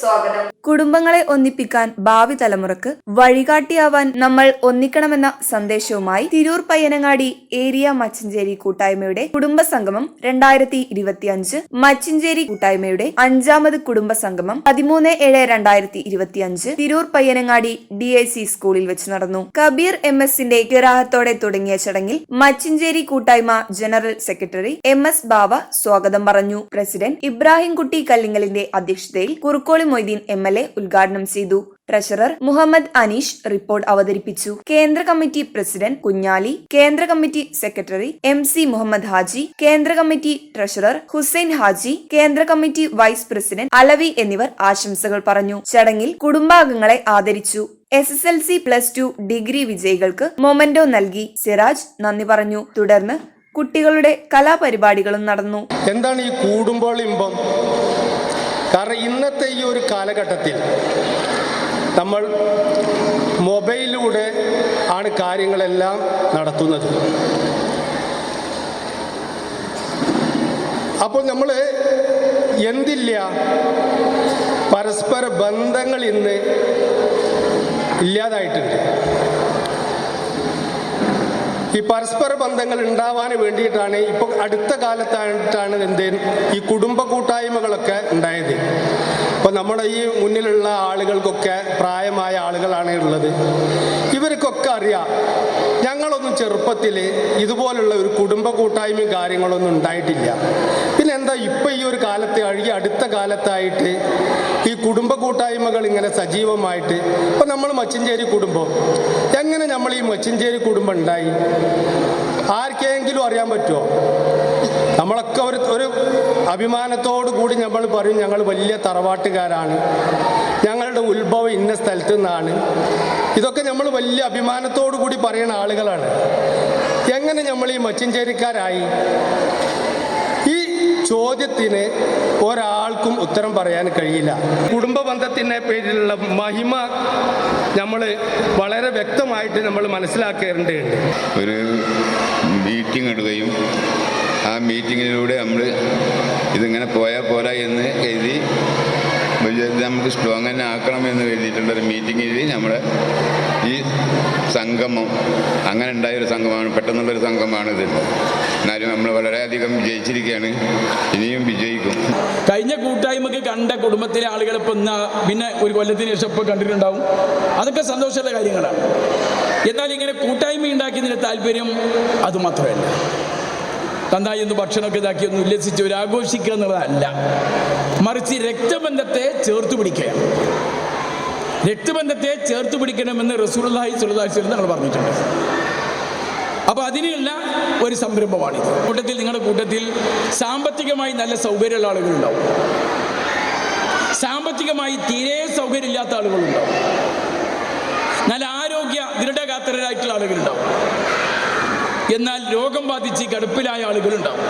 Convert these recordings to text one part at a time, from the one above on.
സ്വാഗതം. കുടുംബങ്ങളെ ഒന്നിപ്പിക്കാൻ ഭാവി തലമുറയ്ക്ക് വഴികാട്ടിയാവാൻ നമ്മൾ ഒന്നിക്കണമെന്ന സന്ദേശവുമായി തിരൂർ പയ്യനങ്ങാടി ഏരിയ മച്ചഞ്ചേരി കൂട്ടായ്മയുടെ കുടുംബ സംഗമം രണ്ടായിരത്തി ഇരുപത്തിയഞ്ച് മച്ചിഞ്ചേരി കൂട്ടായ്മയുടെ അഞ്ചാമത് കുടുംബ സംഗമം പതിമൂന്ന് ഏഴ് രണ്ടായിരത്തി ഇരുപത്തിയഞ്ച് Tirur Payyanangadi D I C സ്കൂളിൽ വെച്ച് നടന്നു. കബീർ എം എസിന്റെ ഗ്രാഹത്തോടെ തുടങ്ങിയ ചടങ്ങിൽ മച്ചിഞ്ചേരി കൂട്ടായ്മ general secretary M S Bava സ്വാഗതം പറഞ്ഞു. പ്രസിഡന്റ് ഇബ്രാഹിം കുട്ടി ഇബ്രാഹിംകുട്ടി കല്ലിങ്ങലിന്റെ അധ്യക്ഷതയിൽ Kurukkoli Moideen M L A ഉദ്ഘാടനം ചെയ്തു. ട്രഷറർ മുഹമ്മദ് അനീഷ് റിപ്പോർട്ട് അവതരിപ്പിച്ചു. കേന്ദ്ര കമ്മിറ്റി പ്രസിഡന്റ് കുഞ്ഞാലി കേന്ദ്ര committee secretary M C Muhammad Haji കേന്ദ്ര കമ്മിറ്റി ട്രഷറർ ഹുസൈൻ ഹാജി കേന്ദ്ര കമ്മിറ്റി വൈസ് പ്രസിഡന്റ് അലവി എന്നിവർ ആശംസകൾ പറഞ്ഞു. ചടങ്ങിൽ കുടുംബാംഗങ്ങളെ ആദരിച്ചു. S S L C plus two degree വിജയികൾക്ക് മൊമെന്റോ നൽകി. സിറാജ് നന്ദി പറഞ്ഞു. തുടർന്ന് കുട്ടികളുടെ കലാപരിപാടികളും നടന്നു. എന്താണ് ഈ കൂടുമ്പോൾ ഇമ്പം കാരണം ഇന്നത്തെ ഈ ഒരു കാലഘട്ടത്തിൽ നമ്മൾ മൊബൈലിലൂടെ ആണ് കാര്യങ്ങളെല്ലാം നടത്തുന്നത്. അപ്പോൾ നമ്മൾ എന്തില്ല? പരസ്പര ബന്ധങ്ങൾ ഇന്ന് ഇല്ലാതായിട്ടുണ്ട്. ഈ പരസ്പര ബന്ധങ്ങൾ ഉണ്ടാവാൻ വേണ്ടിയിട്ടാണ് ഇപ്പോൾ അടുത്ത കാലത്തായിട്ടാണ് എന്ത് ഈ കുടുംബ കൂട്ടായ്മകളൊക്കെ ഉണ്ടായത്. ഇപ്പോൾ നമ്മുടെ ഈ മുന്നിലുള്ള ആളുകൾക്കൊക്കെ പ്രായമായ ആളുകളാണ് ഉള്ളത്. ഇവർക്കൊക്കെ അറിയാം ഞങ്ങളൊന്നും ചെറുപ്പത്തിൽ ഇതുപോലുള്ള ഒരു കുടുംബ കൂട്ടായ്മയും കാര്യങ്ങളൊന്നും ഉണ്ടായിട്ടില്ല. പിന്നെ എന്താ ഇപ്പം ഈ ഒരു കാലത്ത് അഴുകി അടുത്ത കാലത്തായിട്ട് ഈ കുടുംബ കൂട്ടായ്മകൾ ഇങ്ങനെ സജീവമായിട്ട് ഇപ്പം നമ്മൾ മച്ചിഞ്ചേരി കുടുംബം എങ്ങനെ നമ്മൾ ഈ മച്ചിഞ്ചേരി കുടുംബം ഉണ്ടായി? ആർക്കെങ്കിലും അറിയാൻ പറ്റുമോ നമ്മളൊക്കെ ഒരു ഒരു അഭിമാനത്തോടു കൂടി നമ്മൾ പറയും ഞങ്ങൾ വലിയ തറവാട്ടുകാരാണ്. ഞങ്ങളുടെ ഉത്ഭവം ഇന്ന സ്ഥലത്തു നിന്നാണ്. ഇതൊക്കെ നമ്മൾ വലിയ അഭിമാനത്തോടു കൂടി പറയുന്ന ആളുകളാണ്. എങ്ങനെ നമ്മൾ ഈ മച്ചിഞ്ചേരിക്കാരായി? ഈ ചോദ്യത്തിന് ഒരാൾക്കും ഉത്തരം പറയാൻ കഴിയില്ല. കുടുംബ ബന്ധത്തിന്റെ പേരിലുള്ള മഹിമ നമ്മൾ വളരെ വ്യക്തമായിട്ട് നമ്മൾ മനസ്സിലാക്കേണ്ടതുണ്ട്. ഒരു മീറ്റിംഗ് ഇടുകയും ആ മീറ്റിങ്ങിലൂടെ നമ്മൾ ഇതിങ്ങനെ പോയാൽ പോരാ എന്ന് കരുതി നമുക്ക് സ്ട്രോങ് തന്നെ ആക്കണം എന്ന് കരുതിയിട്ടുള്ള ഒരു മീറ്റിങ്ങിൽ നമ്മുടെ ഈ സംഗമം അങ്ങനെ ഉണ്ടായൊരു സംഘമാണ് പെട്ടെന്നുള്ളൊരു സംഘമാണിത് എന്നാലും നമ്മൾ വളരെയധികം വിജയിച്ചിരിക്കുകയാണ് ഇനിയും വിജയിക്കും. കഴിഞ്ഞ കൂട്ടായ്മക്ക് കണ്ട കുടുംബത്തിലെ ആളുകൾ ഇപ്പം ഇന്ന് പിന്നെ ഒരു കൊല്ലത്തിന് ശേഷം ഇപ്പോൾ കണ്ടിട്ടുണ്ടാവും. അതൊക്കെ സന്തോഷമുള്ള കാര്യങ്ങളാണ്. എന്നാൽ ഇങ്ങനെ കൂട്ടായ്മ ഉണ്ടാക്കിയതിന്റെ താല്പര്യം അതുമാത്രമല്ല നന്നായി ഒന്ന് ഭക്ഷണമൊക്കെ ഇതാക്കി ഒന്ന് ഉല്ലസിച്ച് ഒരു ആഘോഷിക്കുക എന്നുള്ളതല്ല. മറിച്ച് രക്തബന്ധത്തെ ചേർത്ത് പിടിക്കുക. രക്തബന്ധത്തെ ചേർത്ത് പിടിക്കണമെന്ന് അലൈഹി വസല്ലം നമ്മൾ പറഞ്ഞിട്ടുണ്ട്. അപ്പോൾ അതിനുള്ള ഒരു സംരംഭമാണിത്. കൂട്ടത്തിൽ നിങ്ങളുടെ കൂട്ടത്തിൽ സാമ്പത്തികമായി നല്ല സൗകര്യമുള്ള ആളുകളുണ്ടാവും. സാമ്പത്തികമായി തീരെ സൗകര്യമില്ലാത്ത ആളുകളുണ്ടാവും. നല്ല ആരോഗ്യ ദൃഢഗാത്രരായിട്ടുള്ള ആളുകളുണ്ടാവും. എന്നാൽ രോഗം ബാധിച്ച് കിടപ്പിലായ ആളുകളുണ്ടാവും.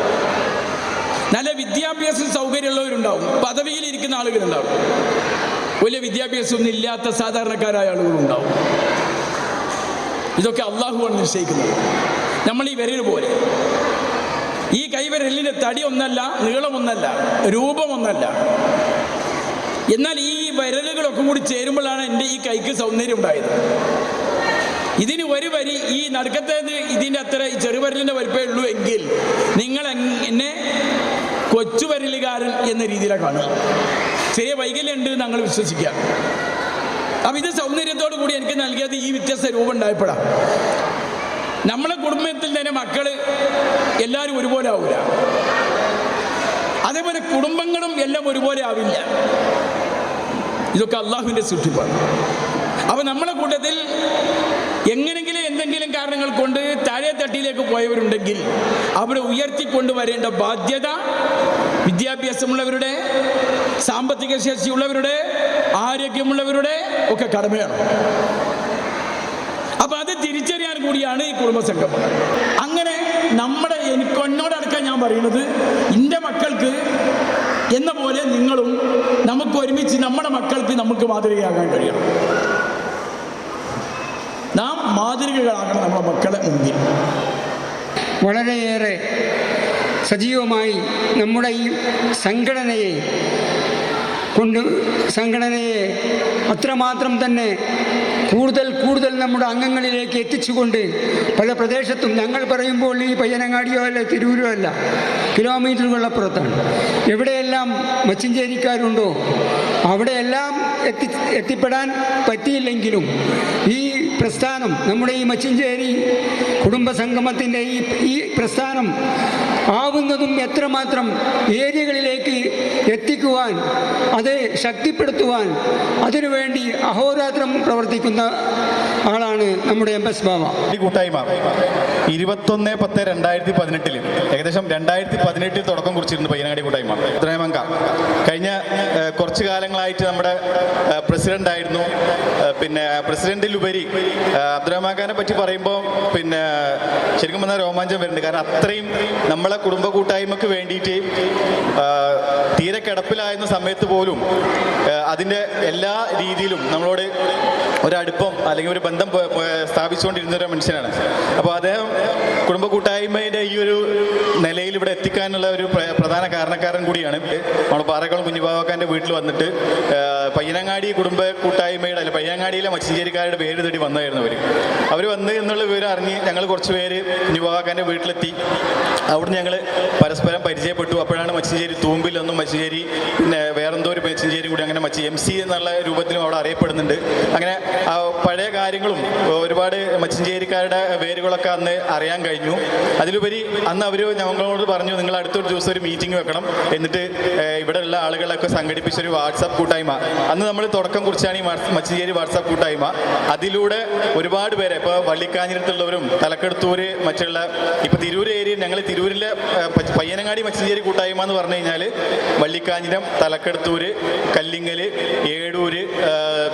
നല്ല വിദ്യാഭ്യാസ സൗകര്യമുള്ളവരുണ്ടാവും. പദവിയിൽ ഇരിക്കുന്ന ആളുകളുണ്ടാവും. വലിയ വിദ്യാഭ്യാസമൊന്നും ഇല്ലാത്ത സാധാരണക്കാരായ ആളുകളുണ്ടാവും. ഇതൊക്കെ അള്ളാഹുവാണ് നിശ്ചയിക്കുന്നത്. നമ്മൾ ഈ വിരൽ പോലെ ഈ കൈവിരലിന്റെ തടി ഒന്നല്ല നീളമൊന്നല്ല രൂപമൊന്നല്ല എന്നാൽ ഈ വിരലുകളൊക്കെ കൂടി ചേരുമ്പോഴാണ് എന്റെ ഈ കൈക്ക് സൗന്ദര്യം ഉണ്ടായത്. ഇതിന് ഒരു വരി ഈ നടുക്കത്തെ ഇതിന്റെ അത്ര ചെറുപരലിന്റെ വലിപ്പേ ഉള്ളൂ എങ്കിൽ നിങ്ങൾ എന്നെ കൊച്ചുപരലുകാരൻ എന്ന രീതിയിലാണ് കാണുക. ചെറിയ വൈകല്യം ഉണ്ട് ഞങ്ങൾ വിശ്വസിക്കുക. അപ്പം ഇത് സൗന്ദര്യത്തോടു കൂടി എനിക്ക് നൽകിയത് ഈ വ്യത്യസ്ത രൂപം ഉണ്ടായപ്പോഴാണ് നമ്മളെ കുടുംബത്തിൽ തന്നെ മക്കൾ എല്ലാവരും ഒരുപോലെ ആവില്ല അതേപോലെ കുടുംബങ്ങളും എല്ലാം ഒരുപോലെ ആവില്ല. ഇതൊക്കെ അള്ളാഹുവിന്റെ സൃഷ്ടിപ്പാണ്. അപ്പം നമ്മളെ കൂട്ടത്തിൽ എങ്ങനെങ്കിലും എന്തെങ്കിലും കാരണങ്ങൾ കൊണ്ട് താഴെ തട്ടിയിലേക്ക് പോയവരുണ്ടെങ്കിൽ അവരെ ഉയർത്തിക്കൊണ്ടുവരേണ്ട ബാധ്യത വിദ്യാഭ്യാസമുള്ളവരുടെ സാമ്പത്തിക ശേഷിയുള്ളവരുടെ ആരോഗ്യമുള്ളവരുടെ ഒക്കെ കടമയാണ്. അപ്പൊ അത് തിരിച്ചറിയാൻ കൂടിയാണ് ഈ കുടുംബസംഘം അങ്ങനെ നമ്മുടെ എനിക്ക് എന്നോടടക്കം ഞാൻ പറയുന്നത് എന്റെ മക്കൾക്ക് എന്ന പോലെ നിങ്ങളും നമുക്ക് ഒരുമിച്ച് നമ്മുടെ മക്കൾക്ക് നമുക്ക് മാതൃകയാകാൻ കഴിയണം. നാം മാതൃകകളാകണം നമ്മുടെ മക്കളെ മുമ്പിൽ. വളരെയേറെ സജീവമായി നമ്മുടെ ഈ സംഘടനയെ കൊണ്ട് സംഘടനയെ അത്രമാത്രം തന്നെ കൂടുതൽ കൂടുതൽ നമ്മുടെ അംഗങ്ങളിലേക്ക് എത്തിച്ചുകൊണ്ട് പല പ്രദേശത്തും ഞങ്ങൾ പറയുമ്പോൾ ഈ പയ്യനങ്ങാടിയോ അല്ല തിരൂരോ അല്ല കിലോമീറ്ററുകളപ്പുറത്താണ് എവിടെയെല്ലാം മച്ചിഞ്ചേരിക്കാരുണ്ടോ അവിടെയെല്ലാം എത്തി എത്തിപ്പെടാൻ പറ്റിയില്ലെങ്കിലും ഈ പ്രസ്ഥാനം നമ്മുടെ ഈ മച്ചിഞ്ചേരി കുടുംബസംഗമത്തിന്റെ ഈ ഈ പ്രസ്ഥാനം ആവുന്നതും എത്രമാത്രം ഏരിയകളിലേക്ക് എത്തിക്കുവാൻ അത് ശക്തിപ്പെടുത്തുവാൻ അതിനുവേണ്ടി അഹോരാത്രം പ്രവർത്തിക്കുന്ന ആളാണ് നമ്മുടെ എം എസ് ബാബ കൂട്ടായ്മ ഇരുപത്തൊന്ന് പത്ത് രണ്ടായിരത്തി പതിനെട്ടിൽ ഏകദേശം രണ്ടായിരത്തി പതിനെട്ടിൽ തുടക്കം കുറിച്ചിരുന്നു പയ്യനാടി കൂട്ടായ്മ. ഇബ്രാഹിമങ്ക കഴിഞ്ഞ കുറച്ച് കാലങ്ങളായിട്ട് നമ്മുടെ പ്രസിഡന്റ് ആയിരുന്നു. പിന്നെ പ്രസിഡന്റിലുപരി അബ്ദുറഹ്മാനെ പറ്റി പറയുമ്പോൾ പിന്നെ ശരിക്കും പറഞ്ഞാൽ രോമാഞ്ചം വരുന്നുണ്ട്. കാരണം അത്രയും നമ്മളെ കുടുംബ കൂട്ടായ്മക്ക് വേണ്ടിയിട്ട് തീരെ കിടപ്പിലായിരുന്ന സമയത്ത് പോലും അതിന്റെ എല്ലാ രീതിയിലും നമ്മളോട് ഒരടുപ്പം അല്ലെങ്കിൽ ഒരു ബന്ധം സ്ഥാപിച്ചുകൊണ്ടിരുന്ന ഒരു മനുഷ്യനാണ്. അപ്പോൾ അദ്ദേഹം കുടുംബ കൂട്ടായ്മയുടെ ഈ ഒരു നിലയിൽ ഇവിടെ എത്തിക്കാനുള്ള ഒരു പ്രധാന കാരണക്കാരൻ കൂടിയാണ്. നമ്മൾ പാറക്കുളം കുഞ്ഞുബാബാക്കാന്റെ വീട്ടിൽ വന്നിട്ട് പയ്യനങ്ങാടി കുടുംബ കൂട്ടായ്മയുടെ അല്ല പയ്യനങ്ങാടിയിലെ മച്ചിഞ്ചേരിക്കാരുടെ പേര് തേടി വന്നായിരുന്നു അവർ അവർ വന്ന് എന്നുള്ള വിവരം അറിഞ്ഞ് ഞങ്ങൾ കുറച്ച് പേര് കുഞ്ഞുബാബാക്കാന്റെ വീട്ടിലെത്തി. അവിടുന്ന് ഞങ്ങൾ പരസ്പരം പരിചയപ്പെട്ടു. അപ്പോഴാണ് മച്ചിഞ്ചേരി തൂമ്പിൽ ഒന്നും മച്ചിഞ്ചേരി പിന്നെ വേറെന്തോ ഒരു മച്ചിഞ്ചേരി കൂടി അങ്ങനെ മച്ചി എം സി എന്നുള്ള രൂപത്തിലും അവിടെ അറിയപ്പെടുന്നുണ്ട്. അങ്ങനെ പഴയ കാര്യങ്ങളും ഒരുപാട് മച്ചിഞ്ചേരിക്കാരുടെ പേരുകളൊക്കെ അന്ന് അറിയാൻ കഴിഞ്ഞു. അതിലുപരി അന്ന് അവർ ഞങ്ങളോട് പറഞ്ഞു നിങ്ങൾ അടുത്തൊരു ദിവസം ഒരു മീറ്റിംഗ് വെക്കണം. എന്നിട്ട് ഏഹ്, ഇവിടെയുള്ള ആളുകളൊക്കെ സംഘടിപ്പിച്ചൊരു വാട്സാപ്പ് കൂട്ടായ്മ. അന്ന് നമ്മൾ തുടക്കം കുറിച്ചാണ് ഈ മച്ചിഞ്ചേരി വാട്സാപ്പ് കൂട്ടായ്മ. അതിലൂടെ ഒരുപാട് പേരെ ഇപ്പോൾ വള്ളിക്കാഞ്ഞിരത്തുള്ളവരും തലക്കെടുത്തൂര് മറ്റുള്ള ഇപ്പോൾ തിരൂർ ഏരിയ ഞങ്ങൾ തിരൂരിലെ പയ്യനങ്ങാടി മച്ചിഞ്ചേരി കൂട്ടായ്മ എന്ന് പറഞ്ഞു കഴിഞ്ഞാൽ വള്ളിക്കാഞ്ഞിരം തലക്കെടുത്തൂര് കല്ലിങ്ങൽ ഏടൂര്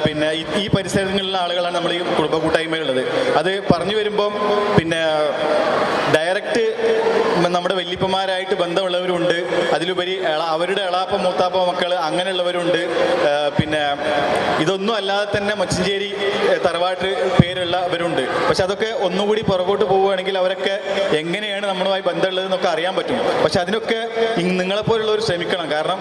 പിന്നെ ഈ- ഈ പരിസരങ്ങളിലുള്ള ആളുകളാണ് നമ്മൾ ഈ കുടുംബ കൂട്ടായ്മയിലുള്ളത്. അത് പറഞ്ഞു വരുമ്പം പിന്നെ ഡയറക്റ്റ് നമ്മുടെ വല്യപ്പന്മാരായിട്ട് ബന്ധമുള്ളവരുണ്ട്. അതിലുപരി അവരുടെ എളാപ്പ മൂത്താപ്പ മക്കൾ അങ്ങനെയുള്ളവരുണ്ട്. പിന്നെ ഇതൊന്നും അല്ലാതെ തന്നെ മച്ചഞ്ചേരി തറവാട്ട് പേരുള്ളവരുണ്ട്. പക്ഷെ അതൊക്കെ ഒന്നുകൂടി പുറകോട്ട് പോവുകയാണെങ്കിൽ അവരൊക്കെ എങ്ങനെയാണ് നമ്മളുമായി ബന്ധമുള്ളതെന്നൊക്കെ അറിയാൻ പറ്റും. പക്ഷെ അതിനൊക്കെ നിങ്ങളെപ്പോലുള്ളവർ ശ്രമിക്കണം. കാരണം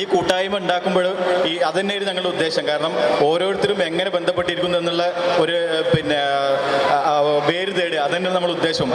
ഈ കൂട്ടായ്മ ഉണ്ടാക്കുമ്പോൾ ഈ അതന്നെയായിരുന്നു ഞങ്ങളുടെ ഉദ്ദേശം. കാരണം ഓരോരുത്തരും എങ്ങനെ ബന്ധപ്പെട്ടിരിക്കുന്നു എന്നുള്ള ഒരു പിന്നെ പേര് തേടുക. അതന്നെ നമ്മുടെ ഉദ്ദേശം.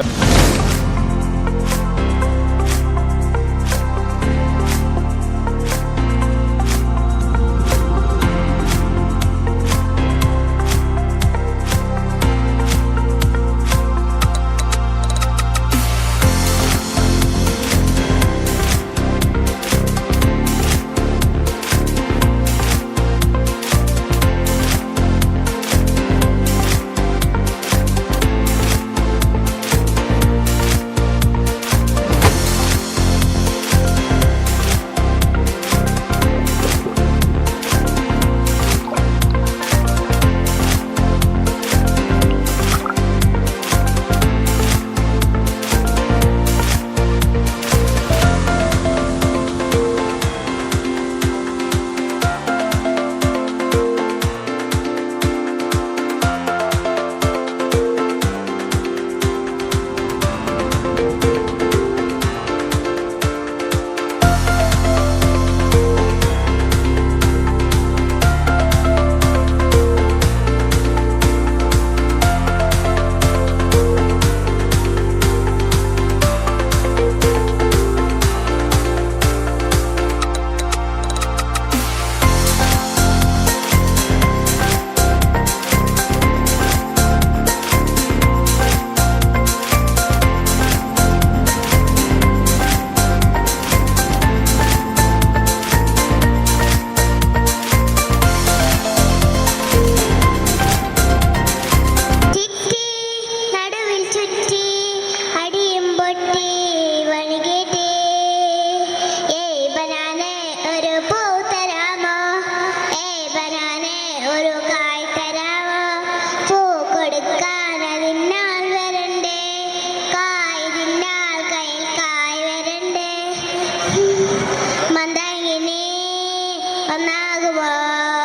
Bye-bye.